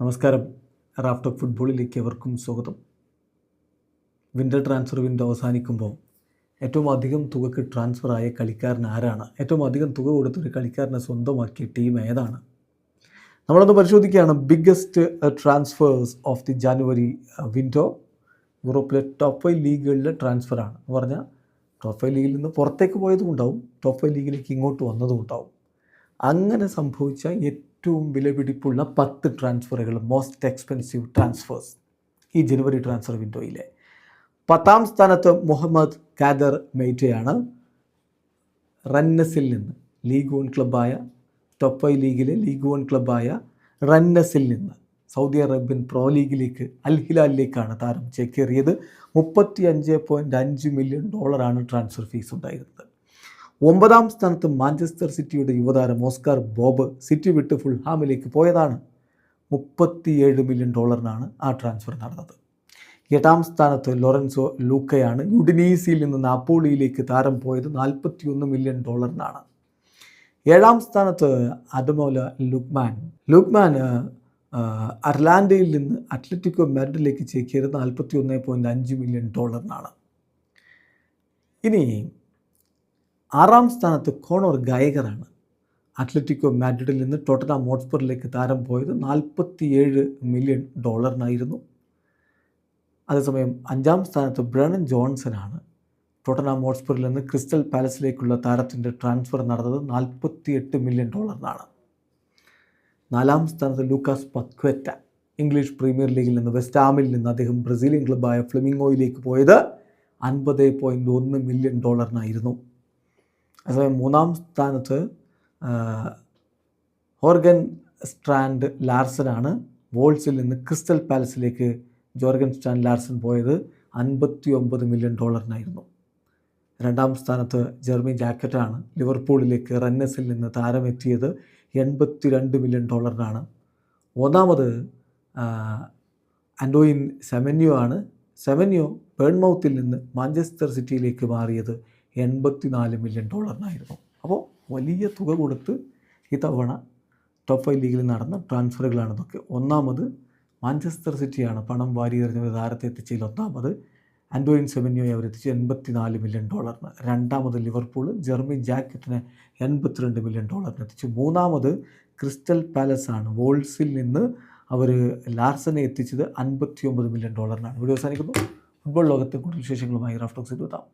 നമസ്കാരം. Raft of ഫുട്ബോളിലേക്ക് എവർക്കും സ്വാഗതം. വിന്റർ ട്രാൻസ്ഫർ വിൻഡോ അവസാനിക്കുമ്പോൾ ഏറ്റവും അധികം തുകക്ക് ട്രാൻസ്ഫർ ആയ കളിക്കാരൻ ആരാണ്? ഏറ്റവും അധികം തുക കൊടുത്തൊരു കളിക്കാരനെ സ്വന്തമാക്കിയ ടീം ഏതാണ്? നമ്മളൊന്ന് പരിശോധിക്കുകയാണ്. Biggest transfers of the January window യൂറോപ്പിലെ ടോപ്പ് ഫൈവ് ലീഗുകളിലെ ട്രാൻസ്ഫറാണ് എന്ന് പറഞ്ഞാൽ ടോപ്പ് ഫൈവ് ലീഗിൽ നിന്ന് പുറത്തേക്ക് പോയതും ഉണ്ടാവും. ടോപ്പ് ഫൈവ് ലീഗിലേക്ക് ഇങ്ങോട്ട് വന്നതും ഉണ്ടാവും. അങ്ങനെ സംഭവിച്ച ഏറ്റവും വിലപിടിപ്പുള്ള പത്ത് ട്രാൻസ്ഫറുകൾ മോസ്റ്റ് എക്സ്പെൻസീവ് ട്രാൻസ്ഫേഴ്സ് ഈ ജനുവരി ട്രാൻസ്ഫർ വിൻഡോയിലെ പത്താം സ്ഥാനത്ത് മുഹമ്മദ് ഖാദർ മെയ്റ്റയാണ് റന്നസിൽ നിന്ന് ലീഗ് വൺ ക്ലബ്ബായ ടോപ്പ് ഫൈവ് ലീഗിലെ ലീഗ് വൺ ക്ലബ്ബായ റന്നസിൽ നിന്ന് സൗദി അറേബ്യൻ പ്രോ ലീഗിലേക്ക് അൽ ഹിലാലിലേക്കാണ് താരം ചേക്കേറിയത്. മുപ്പത്തി അഞ്ച് പോയിന്റ് അഞ്ച് മില്യൺ ഡോളറാണ് ട്രാൻസ്ഫർ ഫീസ് ഉണ്ടായിരുന്നത്. ഒമ്പതാം സ്ഥാനത്ത് മാഞ്ചസ്റ്റർ സിറ്റിയുടെ യുവതാരം ഓസ്കാർ ബോബ് സിറ്റി വിട്ട് ഫുൾഹാമിലേക്ക് പോയതാണ്. മുപ്പത്തിയേഴ് മില്യൺ ഡോളറിനാണ് ആ ട്രാൻസ്ഫർ നടന്നത്. എട്ടാം സ്ഥാനത്ത് ലോറൻസോ ലൂക്കയാണ് യുഡിനീസിയിൽ നിന്ന് നാപ്പോളിയിലേക്ക് താരം പോയത് നാൽപ്പത്തിയൊന്ന് മില്യൺ ഡോളറിനാണ്. ഏഴാം സ്ഥാനത്ത് അഡമോല ലുക്മാൻ. ലുക്മാൻ അർലാൻഡയിൽ നിന്ന് അത്ലറ്റിക്കോ മാഡ്രിഡിലേക്ക് ചേക്കിയത് നാൽപ്പത്തി ഒന്ന് പോയിന്റ് അഞ്ച് മില്യൺ ഡോളറിനാണ്. ഇനി ആറാം സ്ഥാനത്ത് കോണോർ ഗായകറാണ് അത്ലറ്റിക്കോ മാഡ്രിഡിൽ നിന്ന് ടോട്ടനാം ഹോട്ട്സ്പറിലേക്ക് താരം പോയത് നാൽപ്പത്തിയേഴ് മില്യൺ ഡോളറിനായിരുന്നു. അതേസമയം അഞ്ചാം സ്ഥാനത്ത് ബ്രണൻ ജോൺസനാണ്. ടോട്ടനാം ഹോട്ട്സ്പറിൽ നിന്ന് ക്രിസ്റ്റൽ പാലസിലേക്കുള്ള താരത്തിന്റെ ട്രാൻസ്ഫർ നടന്നത് നാൽപ്പത്തിയെട്ട് മില്യൺ ഡോളറിനാണ്. നാലാം സ്ഥാനത്ത് ലൂക്കാസ് പക്വറ്റ ഇംഗ്ലീഷ് പ്രീമിയർ ലീഗിൽ നിന്ന് വെസ്റ്റ് ഹാമിൽ നിന്ന് അദ്ദേഹം ബ്രസീലിയൻ ക്ലബ്ബായ ഫ്ലെമിംഗോയിലേക്ക് പോയത് അൻപത് പോയിന്റ് ഒന്ന് മില്യൺ ഡോളറിനായിരുന്നു. അതേസമയം മൂന്നാം സ്ഥാനത്ത് ഹോർഗൻ സ്ട്രാൻഡ് ലാർസനാണ് വോൾസിൽ നിന്ന് ക്രിസ്റ്റൽ പാലസിലേക്ക് ജോർഗൻ സ്റ്റാൻ ലാർസൻ പോയത് അൻപത്തി ഒമ്പത് മില്യൺ ഡോളറിനായിരുന്നു. രണ്ടാം സ്ഥാനത്ത് ജെർമി ജാക്കറ്റാണ് ലിവർപൂളിലേക്ക് റന്നസിൽ നിന്ന് താരമെത്തിയത് എൺപത്തി രണ്ട് മില്യൺ ഡോളറിനാണ്. ഒന്നാമത് ആൻഡോയിൻ സെമന്യോ ആണ്. സെമന്യോ ബേൺമൗത്തിൽ നിന്ന് മാഞ്ചസ്റ്റർ സിറ്റിയിലേക്ക് മാറിയത് എൺപത്തിനാല് മില്യൺ ഡോളറിനായിരുന്നു അപ്പോൾ വലിയ തുക കൊടുത്ത് ഇത്തവണ ടോപ്പ് ഫൈവ് ലീഗിൽ നടന്ന ട്രാൻസ്ഫറുകളാണ് ഇതൊക്കെ ഒന്നാമത് മാഞ്ചസ്റ്റർ സിറ്റിയാണ് പണം വാരി എറിഞ്ഞ ഒരു താരത്തെ എത്തിച്ചതിൽ ഒന്നാമത് ആൻഡോയിൻ സെവന്യോയെ അവരെത്തിച്ച് എൺപത്തിനാല് മില്യൺ ഡോളറിന് രണ്ടാമത് ലിവർപൂൾ ജെർമി ജാക്കറ്റിന് എൺപത്തിരണ്ട് മില്യൺ ഡോളറിന് എത്തിച്ചു. മൂന്നാമത് ക്രിസ്റ്റൽ പാലസ് ആണ് വോൾസിൽ നിന്ന് അവർ ലാർസനെ എത്തിച്ചത് അൻപത്തി ഒമ്പത് മില്യൺ ഡോളറിനാണ് വീഡിയോ അവസാനിക്കുന്നു. ഫുട്ബോൾ ലോകത്തെ കൂടുതൽ വിശേഷങ്ങളുമായി റാഫ്റ്റോക്സ് എത്താം.